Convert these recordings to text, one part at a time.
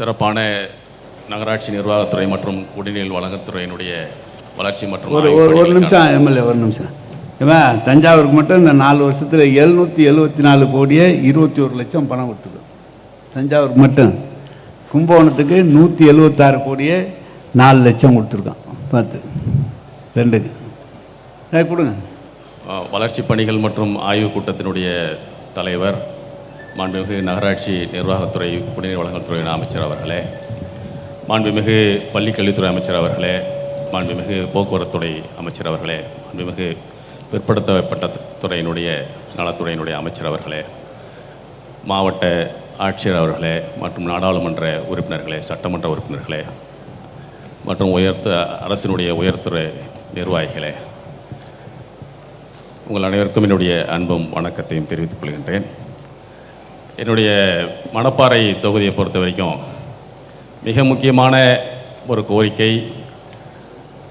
சிறப்பான நகராட்சி நிர்வாகத்துறை மற்றும் குடிநீர் வழங்கத்துறையினுடைய வளர்ச்சி மற்றும் ஒரு ஒரு நிமிஷம் எம்எல்ஏ ஒரு நிமிஷம். இவன் தஞ்சாவூருக்கு மட்டும் இந்த நாலு வருஷத்தில் எழுநூற்றி எழுபத்தி நாலு கோடியே இருபத்தி ஒரு லட்சம் பணம் கொடுத்துருக்கு தஞ்சாவூருக்கு மட்டும். கும்பகோணத்துக்கு நூற்றி எழுபத்தாறு கோடியே நாலு லட்சம் கொடுத்துருக்கான். பார்த்து. ரெண்டுக்கு. கொடுங்க. அஹ், வளர்ச்சிப் பணிகள் மற்றும் ஆய்வுக் கூட்டத்தினுடைய தலைவர் மாண்புமிகு நகராட்சி நிர்வாகத்துறை குடிநீர் வழங்கத்துறை அமைச்சர் அவர்களே மாண்புமிகு பள்ளிக்கல்வித்துறை அமைச்சர் அவர்களே மாண்புமிகு போக்குவரத்துறை அமைச்சர் அவர்களே மாண்புமிகு பிற்படுத்தப்பட்ட துறையினுடைய நலத்துறையினுடைய அமைச்சர் அவர்களே மாவட்ட ஆட்சியர் அவர்களே மற்றும் நாடாளுமன்ற உறுப்பினர்களே சட்டமன்ற உறுப்பினர்களே மற்றும் உயர்த்த அரசினுடைய உயர்த்துறை நிர்வாகிகளே உங்கள் அனைவருக்கும் என்னுடைய அன்பும் வணக்கத்தையும் தெரிவித்துக் கொள்கின்றேன். என்னுடைய மணப்பாறை தொகுதியை பொறுத்த வரைக்கும் மிக முக்கியமான ஒரு கோரிக்கை.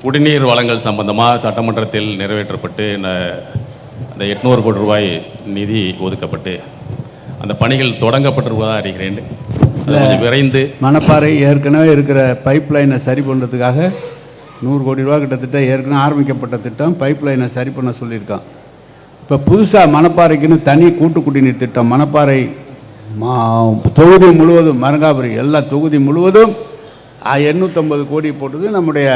குடிநீர் வழங்கல் சம்பந்தமாக சட்டமன்றத்தில் நிறைவேற்றப்பட்டு இந்த அந்த எட்நூறு கோடி ரூபாய் நிதி ஒதுக்கப்பட்டு அந்த பணிகள் தொடங்கப்பட்டிருப்பதாக அறிகிறேன். விரைந்து. மணப்பாறை ஏற்கனவே இருக்கிற பைப் லைனை சரி பண்ணுறதுக்காக நூறு கோடி ரூபா கிட்டத்தட்ட ஏற்கனவே ஆரம்பிக்கப்பட்ட திட்டம் பைப் லைனை சரி பண்ண சொல்லியிருக்கான். இப்போ புதுசாக மணப்பாறைக்குன்னு தனி கூட்டு குடிநீர் திட்டம் மணப்பாறை தொகுதி முழுவதும் மரங்காபுரி எல்லா தொகுதி முழுவதும் எண்ணூற்றம்பது கோடி போட்டது. நம்முடைய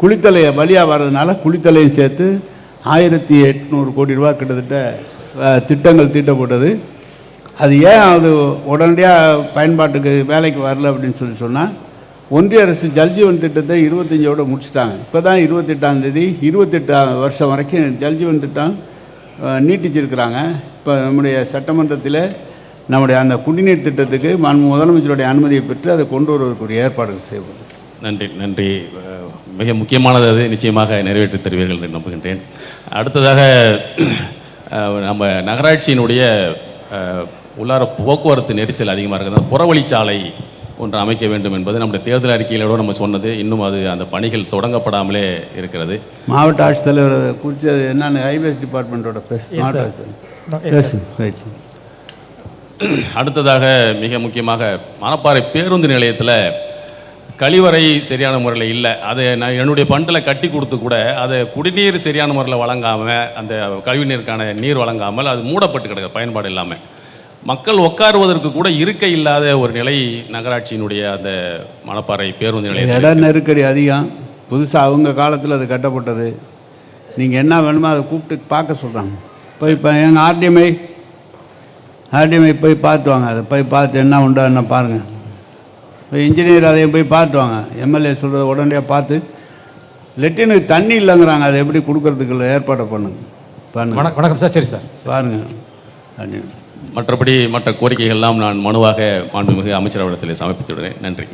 குளித்தலையை வழியாக வர்றதுனால குளித்தலையும் சேர்த்து ஆயிரத்தி எட்நூறு கோடி ரூபா கிட்டத்தட்ட திட்டங்கள் தீட்டப்பட்டது. அது ஏன் அது உடனடியாக பயன்பாட்டுக்கு வேலைக்கு வரல அப்படின்னு சொல்லி சொன்னால் ஒன்றிய அரசு ஜல்ஜீவன் திட்டத்தை இருபத்தஞ்சோட முடிச்சிட்டாங்க. இப்போ தான் இருபத்தெட்டாம் தேதி இருபத்தெட்டாம் வருஷம் வரைக்கும் ஜல்ஜீவன் திட்டம் நீட்டிச்சிருக்கிறாங்க. இப்போ நம்முடைய சட்டமன்றத்தில் நம்முடைய அந்த குடிநீர் திட்டத்துக்கு முதலமைச்சருடைய அனுமதியை பெற்று அதை கொண்டு வருவதற்குரிய ஏற்பாடுகள் செய்வது நன்றி நன்றி. மிக முக்கியமானது அது. நிச்சயமாக நிறைவேற்றி தருவீர்கள் என்று நம்புகின்றேன். அடுத்ததாக நம்ம நகராட்சியினுடைய உள்ளார போக்குவரத்து நெரிசல் அதிகமாக இருக்கிறது. புறவழிச்சாலை ஒன்று அமைக்க வேண்டும் என்பது நம்முடைய தேர்தல் அறிக்கையிலோட நம்ம சொன்னது. இன்னும் அது அந்த பணிகள் தொடங்கப்படாமலே இருக்கிறது. மாவட்ட ஆட்சித்தலைவர் குறித்து அது என்னென்னு ஹைவேஸ் டிபார்ட்மெண்ட்டோட பேசு. அடுத்ததாக மிக முக்கியமாக மணப்பாறை பேருந்து நிலையத்தில் கழிவறை சரியான முறையில் இல்லை. அதை நான் என்னுடைய பண்டில் கட்டி கொடுத்து கூட அதை குடிநீர் சரியான முறையில் வழங்காமல் அந்த கழிவுநீருக்கான நீர் வழங்காமல் அது மூடப்பட்டு கிடக்கு பயன்பாடு இல்லாமல் மக்கள் உட்காருவதற்கு கூட இருக்கை இல்லாத ஒரு நிலை நகராட்சியினுடைய அந்த மணப்பாறை பேருந்து நிலையத்தில் இட நெருக்கடி அதிகம். புதுசாக அவங்க காலத்தில் அது கட்டப்பட்டது. நீங்கள் என்ன வேணுமோ அதை கூப்பிட்டு பார்க்க சொல்கிறாங்க போய் இப்போ எங்கள் ஆர்டிஎம்ஐ ஆர்டிஎம்ஐ போய் பார்த்து வாங்க. அதை போய் பார்த்து என்ன உண்டோ என்ன பாருங்கள் இப்போ இன்ஜினியர் அதையும் போய் பார்த்து வாங்க. எம்எல்ஏ சொல்கிறத உடனடியாக பார்த்து லெட்டினுக்கு தண்ணி இல்லைங்கிறாங்க. அதை எப்படி கொடுக்கறதுக்கு ஏற்பாடு பண்ணுங்க. பண்ணுங்க வணக்கம் சார். சரி சார். பாருங்கள் தண்ணி மற்றபடி மற்ற கோரிக்கைகள் எல்லாம் நான் மனுவாக மாண்புமிகு அமைச்சரவிடத்தில் சமர்ப்பித்துள்ளேன் நன்றி.